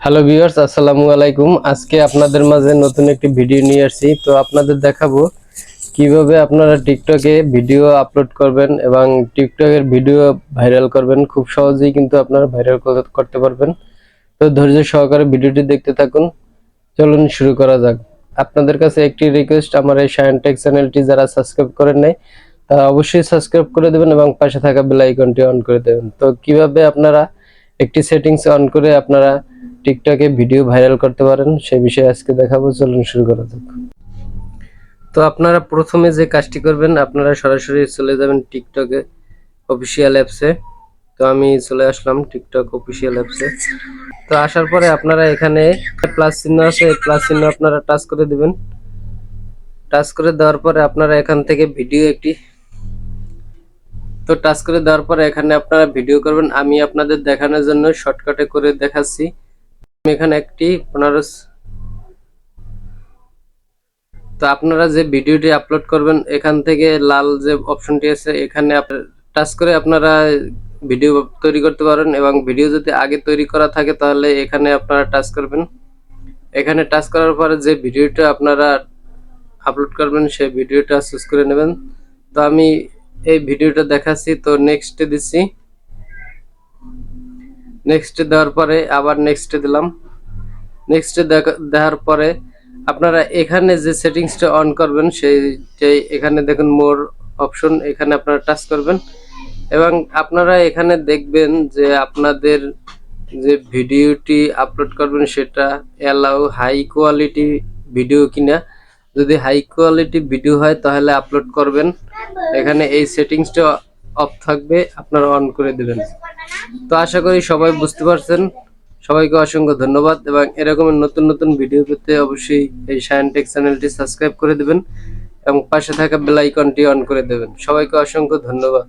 Hello viewers আসসালামু আলাইকুম। আজকে আপনাদের মাঝে নতুন একটি ভিডিও নিয়ে আসছি। তো আপনাদের দেখাবো কীভাবে আপনারা টিকটকে ভিডিও আপলোড করবেন এবং টিকটকের ভিডিও ভাইরাল করবেন। খুব সহজেই কিন্তু আপনারা ভাইরাল করতে পারবেন। তো ধৈর্য সহকারে ভিডিওটি দেখতে থাকুন। চলুন শুরু করা যাক। আপনাদের কাছে একটি রিকোয়েস্ট আমার এই সায়েন্টেক চ্যানেলটি যারা সাবস্ক্রাইব করেন নাই, তারা অবশ্যই সাবস্ক্রাইব করে দেবেন এবং পাশে থাকা বেল আইকনটি অন করে দেবেন। তো কীভাবে আপনারা একটি সেটিংস অন করে আপনারা টিকটকে ভিডিও ভাইরাল করতে পারেন, সে বিষয়ে আজকে দেখাবো। চলুন শুরু করা যাক। তো আপনারা প্রথমে যে কাজটি করবেন, আপনারা সরাসরি চলে যাবেন টিকটকে অফিসিয়াল অ্যাপসে তো আমি চলে আসলাম টিকটক অফিসিয়াল অ্যাপসে তো আসার পরে আপনারা এখানে প্লাস চিহ্ন আছে প্লাস চিহ্ন আপনারা টাচ করে দিবেন। টাচ করে দেওয়ার পরে আপনারা এখান থেকে ভিডিও একটি, তো টাচ করে দেওয়ার পরে এখানে আপনারা ভিডিও করবেন। আমি আপনাদের দেখানোর জন্য শর্টকাটে করে দেখাচ্ছি। এখানে একটি পনেরো তো আপনারা যে ভিডিওটি আপলোড করবেন, এখান থেকে লাল যে অপশনটি আছে, এখানে টাচ করে আপনারা ভিডিও তৈরি করতে পারেন এবং ভিডিও যদি আগে তৈরি করা থাকে, তাহলে এখানে আপনারা টাচ করবেন। এখানে টাচ করার পরে যে ভিডিওটা আপনারা আপলোড করবেন, সেই ভিডিওটা চুজ করে নেবেন। তো আমি এই ভিডিওটা দেখাচ্ছি, তো নেক্সটে দিচ্ছি। নেক্সটে দেওয়ার পরে আবার নেক্সটে দিলাম। নেক্সটে দেওয়ার পরে আপনারা এখানে যে সেটিংসটা অন করবেন সেইটাই এখানে দেখুন মোর অপশন এখানে আপনারা টাচ করবেন। এবং আপনারা এখানে দেখবেন যে আপনাদের যে ভিডিওটি আপলোড করবেন, সেটা অ্যালাউ হাই কোয়ালিটি ভিডিও কিনা। যদি হাই কোয়ালিটি ভিডিও হয়, তাহলে আপলোড করবেন। এখানে এই সেটিংসটা অফ থাকবে, আপনারা অন করে দেবেন। তো আশা করি সবাই বুঝতে পারছেন। সবাইকে অসংখ্য ধন্যবাদ এবং এরকমের নতুন নতুন ভিডিও পেতে অবশ্যই এই সায়েন্টেক চ্যানেলটি সাবস্ক্রাইব করে দেবেন এবং পাশে থাকা বেল আইকনটি অন করে দেবেন। সবাইকে অসংখ্য ধন্যবাদ।